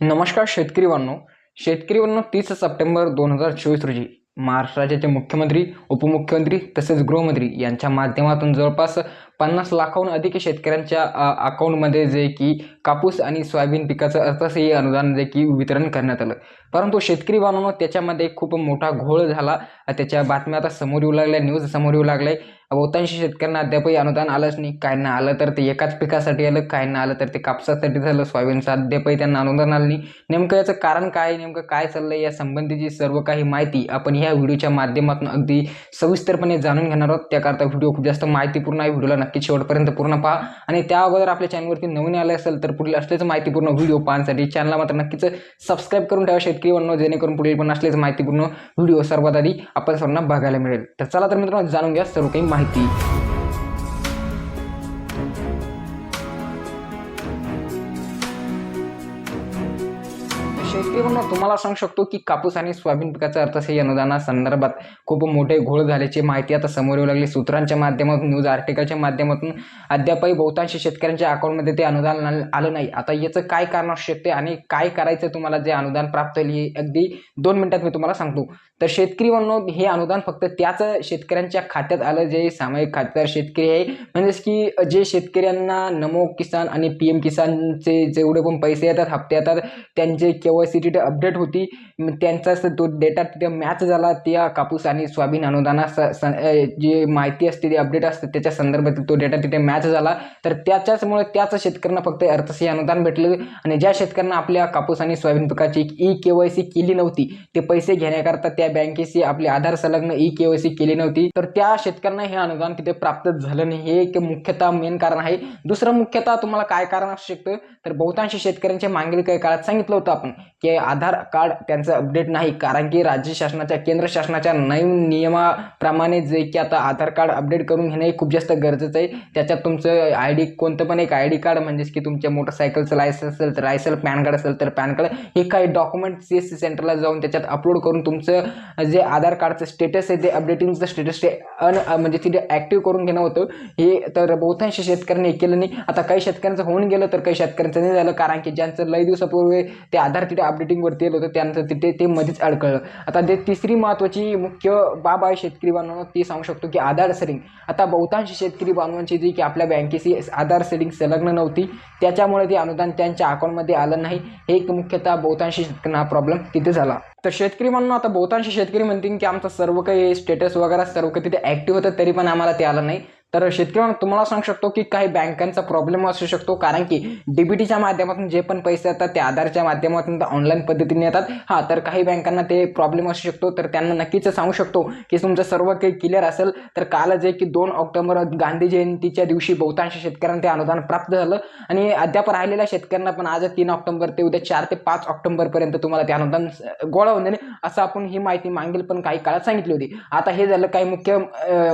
नमस्कार शेतकरी बांधव शेतकरी बांधव तीस सप्टेंबर दोन हजार चोवीस रोजी महाराष्ट्र राज्याचे मुख्यमंत्री उपमुख्यमंत्री तसेच गृहमंत्री यांच्या माध्यमातून जवळपास पन्नास लाखाहून अधिक शेतकऱ्यांच्या अकाउंटमध्ये जे की कापूस आणि सोयाबीन पिकाचं अर्थसही अनुदान जे की वितरण करण्यात आलं. परंतु शेतकरी बांधवांनो त्याच्यामध्ये खूप मोठा घोळ झाला. त्याच्या बातम्या आता समोर येऊ लागल्या न्यूज समोर येऊ लागल्या बहुतांशी शेतकऱ्यांना अद्यापही अनुदान आलंच नाही. काय ना आलं तर ते एकाच पिकासाठी आलं काय ना आलं तर ते कापसासाठी झालं सोयाबीनचं अद्यापही त्यांना अनुदान आलं नाही. नेमकं याचं कारण काय आहे, नेमकं काय चाललंय या संबंधीची सर्व काही माहिती आपण ह्या व्हिडिओच्या माध्यमातून अगदी सविस्तरपणे जाणून घेणार आहोत. त्याकरता व्हिडिओ खूप जास्त माहितीपूर्ण आहे. व्हिडिओला नक्की शेवटपर्यंत पूर्ण पहा. आणि त्या अगोदर आपल्या चॅनलवरती नवीन आले असेल तर पुढील असलेच माहितीपूर्ण व्हिडिओ पाहण्यासाठी चॅनलला मात्र नक्कीच सबस्क्राईब करून ठेवा शेतकरी बनव जेणेकरून पुढील पण असलेच माहितीपूर्ण व्हिडिओ सर्वात आधी आपण सर्वांना बघायला मिळेल. तर चला तर मित्रांनो जाणून घ्या सर्व काही माहिती. शेतकरी तुम्हाला सांगू शकतो की कापूस आणि सोयाबीन पिकाच्या अर्थसहाय्य अनुदानासंदर्भात खूप मोठे घोळ झाल्याची माहिती आता समोर येऊ लागली. सूत्रांच्या माध्यमातून न्यूज आर्टिकलच्या माध्यमातून अद्यापही बहुतांश शेतकऱ्यांच्या अकाउंटमध्ये ते अनुदान आलं नाही. आता याचं काय कारण असू शकते आणि काय करायचं तुम्हाला जे अनुदान प्राप्त होईल हे अगदी दोन मिनिटात मी तुम्हाला सांगतो. तर शेतकरी म्हणून हे अनुदान फक्त त्याच शेतकऱ्यांच्या खात्यात आलं जे सामायिक खातेदार शेतकरी आहे. म्हणजेच की जे शेतकऱ्यांना नमो किसान आणि पी एम किसानचे जेवढे पण पैसे येतात हप्ते येतात त्यांचे केवळ सी अपडेट होती. त्यांचाच त्यांचा तो डेटा तिथे मॅच झाला. त्या कापूस आणि सोयाबीन अनुदाना स- जी माहिती असते ती अपडेट असते. त्याच्या संदर्भातील तो डेटा तिथे मॅच झाला. तर त्याच्याचमुळे त्याच शेतकऱ्यांना फक्त अर्थसी अनुदान भेटलं. आणि ज्या शेतकऱ्यांना आपल्या कापूस आणि सोयाबीन पिकाची ई के वाय सी केली नव्हती ते पैसे घेण्याकरता त्या बँकेशी आपले आधार संलग्न ई के वाय सी केली नव्हती. तर त्या शेतकऱ्यांना हे अनुदान तिथे प्राप्त झालं नाही. हे एक मुख्यतः मेन कारण आहे. दुसरं मुख्यतः तुम्हाला काय कारण असू शकतं? तर बहुतांश शेतकऱ्यांच्या मागील काही काळात सांगितलं होतं आपण. की आधार कार्ड त्यांचं अपडेट नाही. कारण की राज्य शासनाच्या केंद्र शासनाच्या नवीन नियमाप्रमाणे जे की आता आधार कार्ड अपडेट करून घेणं हे खूप जास्त गरजेचं आहे. त्याच्यात तुमचं आय डी कोणतं पण एक आय डी कार्ड म्हणजेच की तुमच्या मोटरसायकलचं लायसन्स असेल तर लायसन पॅन कार्ड असेल तर पॅन कार्ड हे काही डॉक्युमेंट सी एस सी सेंटरला जाऊन त्याच्यात अपलोड करून तुमचं जे आधार कार्डचं स्टेटस आहे ते अपडेटिंगचं स्टेटस ते अन म्हणजे तिथे ॲक्टिव्ह करून घेणं होतं. हे तर बहुतांश शेतकऱ्यांनी केलं नाही. आता काही शेतकऱ्यांचं होऊन गेलं तर काही शेतकऱ्यांचं नाही झालं. कारण की ज्यांचं लई दिवसापूर्वी ते आधार तिथे अपडेटिंगवरती येत होतं त्यानंतर तिथे ते मध्येच अडकळलं. आता जे तिसरी महत्त्वाची मुख्य बाब आहे शेतकरी बांधवांनो ती सांगू शकतो की आधार सेलिंग. आता बहुतांश शेतकरी बांधवांची जी की आपल्या बँकेशी आधार सेलिंग संलग्न नव्हती त्याच्यामुळे ते अनुदान त्यांच्या अकाउंटमध्ये आलं नाही. हे एक मुख्यतः बहुतांश शेतकऱ्यांना प्रॉब्लेम तिथे झाला. तर शेतकरी म्हणून आता बहुतांश शेतकरी म्हणतील की आमचं सर्व काही स्टेटस वगैरे सर्व काही तिथे ॲक्टिव्ह होतं तरी पण आम्हाला ते आलं नाही. तर शेतकरी तुम्हाला सांगू शकतो की काही बँकांचा प्रॉब्लेम असू शकतो कारण की डीबीटीच्या माध्यमातून जे पण पैसे येतात ते आधारच्या माध्यमातून ऑनलाईन पद्धतीने येतात. हां तर काही बँकांना ते प्रॉब्लेम असू शकतो तर त्यांना नक्कीच सांगू शकतो की तुमचं सर्व काही क्लिअर असेल तर कालच आहे की दोन ऑक्टोबर गांधी जयंतीच्या दिवशी बहुतांश शेतकऱ्यांना ते अनुदान प्राप्त झालं. आणि अद्याप राहिलेल्या शेतकऱ्यांना पण आज तीन ऑक्टोबर ते उद्या चार ते पाच ऑक्टोबरपर्यंत तुम्हाला ते अनुदान गोळा होऊन जाईल. असं आपण ही माहिती मागील पण काही काळात सांगितली होती. आता हे झालं काही मुख्य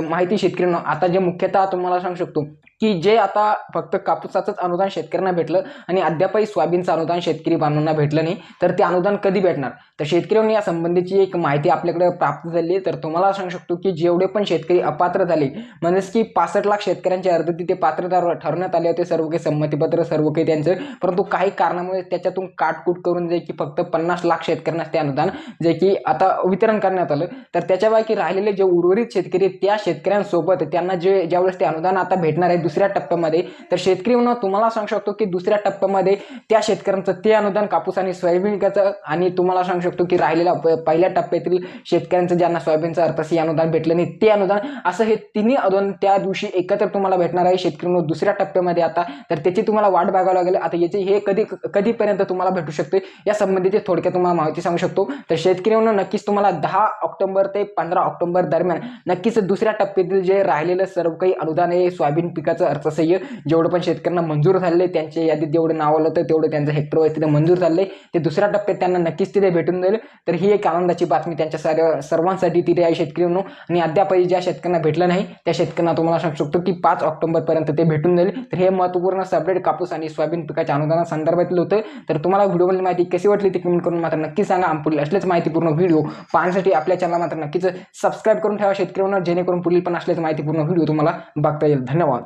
माहिती शेतकऱ्यांना. आता जे मुख्य मुख्यतः तुम्हाला सांगू शकतो. की जे आता फक्त कापूसाचंच अनुदान शेतकऱ्यांना भेटलं आणि अद्यापही सोयाबीनचं अनुदान शेतकरी बांधवांना भेटलं नाही तर ते अनुदान कधी भेटणार? तर शेतकऱ्यांनी या संबंधीची एक माहिती आपल्याकडे प्राप्त झाली आहे. तर तुम्हाला सांगू शकतो की जेवढे पण शेतकरी अपात्र झाले म्हणजेच की पासष्ट लाख शेतकऱ्यांचे अर्ज तिथे पात्रता ठरवण्यात आले होते. सर्व काही संमतीपत्र सर्व काही त्यांचं. परंतु काही कारणामुळे त्याच्यातून काटकूट करून जे की फक्त पन्नास लाख शेतकऱ्यांना ते अनुदान जे की आता वितरण करण्यात आलं. तर त्याच्यापैकी राहिलेले जे उर्वरित शेतकरी आहेत, त्या शेतकऱ्यांसोबत त्यांना जे ज्यावेळेस ते अनुदान आता भेटणार आहे दुसऱ्या टप्प्यामध्ये. तर शेतकरी म्हणून तुम्हाला सांगू शकतो की दुसऱ्या टप्प्यामध्ये त्या शेतकऱ्यांचं ते अनुदान कापूस आणि सोयाबीनचं आणि तुम्हाला सांगू शकतो की राहिलेल्या प- पहिल्या टप्प्यातील शेतकऱ्यांचं ज्यांना सोयाबीनचं अर्थसी अनुदान भेटलं नाही ते अनुदान असं हे तिन्ही अनुदान त्या दिवशी एकत्र तुम्हाला भेटणार आहे. शेतकरी म्हणून दुसऱ्या टप्प्यामध्ये आता तर त्याची तुम्हाला वाट बघावं लागेल. आता याचे हे कधी कधीपर्यंत तुम्हाला भेटू शकते या संबंधीची थोडक्यात तुम्हाला माहिती सांगू शकतो. तर शेतकरी म्हणून नक्कीच तुम्हाला दहा ऑक्टोबर ते पंधरा ऑक्टोबर दरम्यान नक्कीच दुसऱ्या टप्प्यातील जे राहिलेलं सर्व काही अनुदान आहे सोयाबीन पिकाचं अर्थसह्य जेवढं पण शेतकऱ्यांना मंजूर झाले त्यांच्या यादीत जेवढं नाव आलं होतं तेवढं त्यांचं हेक्टर वाईज तिथे मंजूर झाले ते दुसऱ्या टप्प्यात त्यांना नक्कीच तिथे भेटून जाईल. तर ही एक आनंदाची बातमी त्यांच्या सर्व सर्वांसाठी तिथे आहे शेतकरी म्हणून आणि अद्यापही ज्या शेतकऱ्यांना भेटलं नाही त्या शेतकऱ्यांना तुम्हाला सांगू शकतो की पाच ऑक्टोबरपर्यंत ते भेटून जाईल. तर हे महत्त्वपूर्ण अपडेट कापूस आणि सोयाबीन पिकाच्या अनुदानासंदर्भातील होतं. तर तुम्हाला व्हिडिओमधली माहिती कशी वाटली ते कमेंट करून मात्र नक्की सांगा. आणि पुढील असलेच माहितीपूर्ण व्हिडिओ पाहण्यासाठी आपल्या चॅनल मात्र नक्कीच सबस्क्राईब करून ठेवा शेतकरी म्हणून जेणेकरून पुढील पण असलेच माहितीपूर्ण व्हिडिओ तुम्हाला बघता येईल. धन्यवाद.